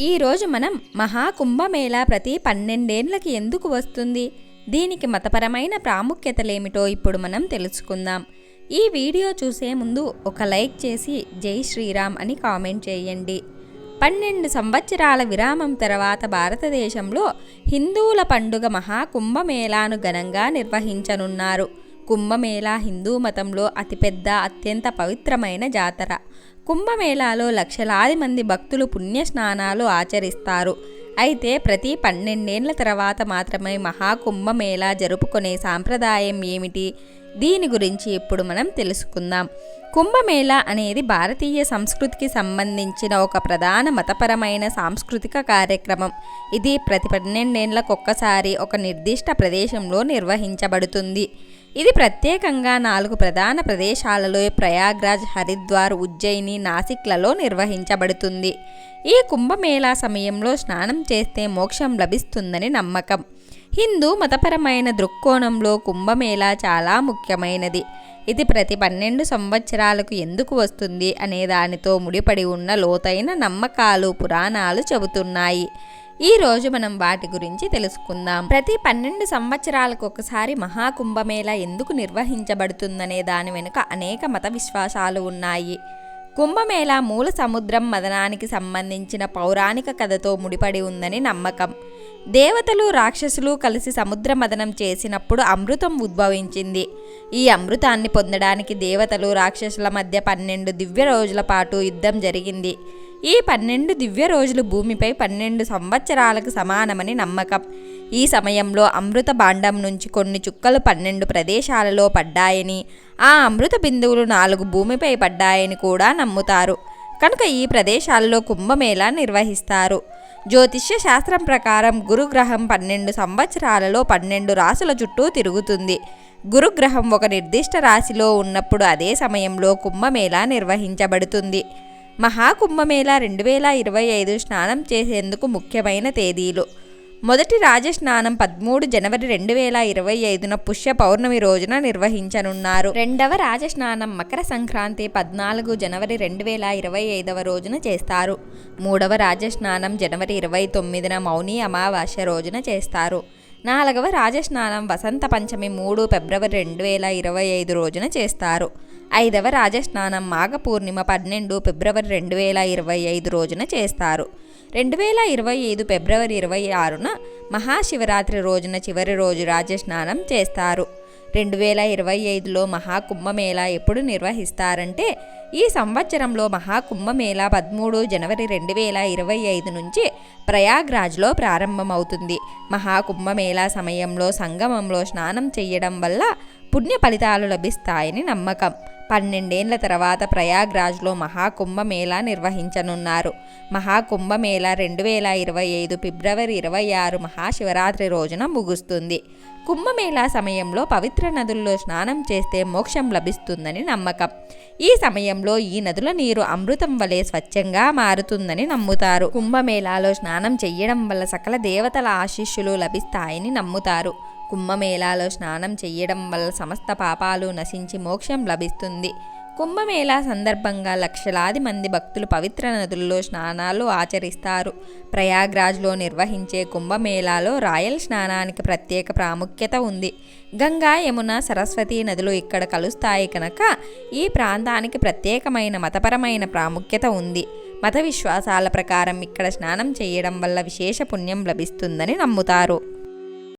ఈరోజు మనం మహాకుంభమేళా ప్రతి పన్నెండేండ్లకి ఎందుకు వస్తుంది? దీనికి మతపరమైన ప్రాముఖ్యతలేమిటో ఇప్పుడు మనం తెలుసుకుందాం. ఈ వీడియో చూసే ముందు ఒక లైక్ చేసి జై శ్రీరామ్ అని కామెంట్ చేయండి. పన్నెండు సంవత్సరాల విరామం తర్వాత భారతదేశంలో హిందువుల పండుగ మహాకుంభమేళాను ఘనంగా నిర్వహించనున్నారు. కుంభమేళా హిందూ మతంలో అతిపెద్ద అత్యంత పవిత్రమైన జాతర. కుంభమేళాలో లక్షలాది మంది భక్తులు పుణ్య స్నానాలు ఆచరిస్తారు. అయితే ప్రతి పన్నెండేండ్ల తర్వాత మాత్రమే మహాకుంభమేళా జరుపుకునే సాంప్రదాయం ఏమిటి? దీని గురించి ఇప్పుడు మనం తెలుసుకుందాం. కుంభమేళా అనేది భారతీయ సంస్కృతికి సంబంధించిన ఒక ప్రధాన మతపరమైన సాంస్కృతిక కార్యక్రమం. ఇది ప్రతి పన్నెండేండ్లకొక్కసారి ఒక నిర్దిష్ట ప్రదేశంలో నిర్వహించబడుతుంది. ఇది ప్రత్యేకంగా నాలుగు ప్రధాన ప్రదేశాలలో ప్రయాగ్రాజ్ హరిద్వార్ ఉజ్జయిని నాసిక్లలో నిర్వహించబడుతుంది. ఈ కుంభమేళా సమయంలో స్నానం చేస్తే మోక్షం లభిస్తుందని నమ్మకం. హిందూ మతపరమైన దృక్కోణంలో కుంభమేళా చాలా ముఖ్యమైనది. ఇది ప్రతి పన్నెండు సంవత్సరాలకు ఎందుకు వస్తుంది అనే దానితో ముడిపడి ఉన్న లోతైన నమ్మకాలు పురాణాలు చెబుతున్నాయి. ఈ రోజు మనం వాటి గురించి తెలుసుకుందాం. ప్రతి పన్నెండు సంవత్సరాలకు ఒకసారి మహాకుంభమేళా ఎందుకు నిర్వహించబడుతుందనే దాని వెనుక అనేక మత విశ్వాసాలు ఉన్నాయి. కుంభమేళా మూల సముద్రం మదనానికి సంబంధించిన పౌరాణిక కథతో ముడిపడి ఉందని నమ్మకం. దేవతలు రాక్షసులు కలిసి సముద్ర మదనం చేసినప్పుడు అమృతం ఉద్భవించింది. ఈ అమృతాన్ని పొందడానికి దేవతలు రాక్షసుల మధ్య పన్నెండు దివ్య రోజుల పాటు యుద్ధం జరిగింది. ఈ పన్నెండు దివ్య రోజులు భూమిపై పన్నెండు సంవత్సరాలకు సమానమని నమ్మకం. ఈ సమయంలో అమృత భాండం నుంచి కొన్ని చుక్కలు పన్నెండు ప్రదేశాలలో పడ్డాయని ఆ అమృత బిందువులు నాలుగు భూమిపై పడ్డాయని కూడా నమ్ముతారు. కనుక ఈ ప్రదేశాల్లో కుంభమేళా నిర్వహిస్తారు. జ్యోతిష్య శాస్త్రం ప్రకారం గురుగ్రహం పన్నెండు సంవత్సరాలలో పన్నెండు రాసుల చుట్టూ తిరుగుతుంది. గురుగ్రహం ఒక నిర్దిష్ట రాశిలో ఉన్నప్పుడు అదే సమయంలో కుంభమేళా నిర్వహించబడుతుంది. మహాకుంభమేళా రెండు వేల ఇరవై ఐదు స్నానం చేసేందుకు ముఖ్యమైన తేదీలు. మొదటి రాజస్నానం పదమూడు జనవరి రెండు వేల ఇరవై ఐదున పుష్య పౌర్ణమి రోజున నిర్వహించనున్నారు. రెండవ రాజస్నానం మకర సంక్రాంతి పద్నాలుగు జనవరి రెండు వేల ఇరవై ఐదవ రోజున చేస్తారు. మూడవ రాజస్నానం జనవరి ఇరవై తొమ్మిదిన మౌని అమావాస్య రోజున చేస్తారు. నాలుగవ రాజస్నానం వసంత పంచమి మూడు ఫిబ్రవరి రెండు వేల ఇరవై ఐదు రోజున చేస్తారు. ఐదవ రాజస్నానం మాఘ పూర్ణిమ పన్నెండు ఫిబ్రవరి రెండు వేల ఇరవై ఐదు రోజున చేస్తారు. రెండు వేల ఇరవై ఐదు ఫిబ్రవరి ఇరవై ఆరున మహాశివరాత్రి రోజున చివరి రోజు రాజస్నానం చేస్తారు. రెండు వేల ఇరవై ఐదులో మహాకుంభమేళా ఎప్పుడు నిర్వహిస్తారంటే ఈ సంవత్సరంలో మహాకుంభమేళా పదమూడు జనవరి రెండు వేల ఇరవై ఐదు నుంచి ప్రయాగ్రాజ్లో ప్రారంభమవుతుంది. మహాకుంభమేళా సమయంలో సంగమంలో స్నానం చేయడం వల్ల పుణ్య ఫలితాలు లభిస్తాయని నమ్మకం. పన్నెండేండ్ల తర్వాత ప్రయాగ్రాజ్లో మహాకుంభమేళా నిర్వహించనున్నారు. మహాకుంభమేళా రెండు వేల ఇరవై ఐదు ఫిబ్రవరి ఇరవై ఆరు మహాశివరాత్రి రోజున ముగుస్తుంది. కుంభమేళా సమయంలో పవిత్ర నదుల్లో స్నానం చేస్తే మోక్షం లభిస్తుందని నమ్మకం. ఈ సమయంలో ఈ నదుల నీరు అమృతం వలె స్వచ్ఛంగా మారుతుందని నమ్ముతారు. కుంభమేళాలో స్నానం చేయడం వల్ల సకల దేవతల ఆశీస్సులు లభిస్తాయని నమ్ముతారు. కుంభమేళాలో స్నానం చెయ్యడం వల్ల సమస్త పాపాలు నశించి మోక్షం లభిస్తుంది. కుంభమేళా సందర్భంగా లక్షలాది మంది భక్తులు పవిత్ర నదుల్లో స్నానాలు ఆచరిస్తారు. ప్రయాగ్రాజ్లో నిర్వహించే కుంభమేళాలో రాయల్ స్నానానికి ప్రత్యేక ప్రాముఖ్యత ఉంది. గంగా యమున సరస్వతి నదులు ఇక్కడ కలుస్తాయి కనుక ఈ ప్రాంతానికి ప్రత్యేకమైన మతపరమైన ప్రాముఖ్యత ఉంది. మత విశ్వాసాల ప్రకారం ఇక్కడ స్నానం చేయడం వల్ల విశేష పుణ్యం లభిస్తుందని నమ్ముతారు.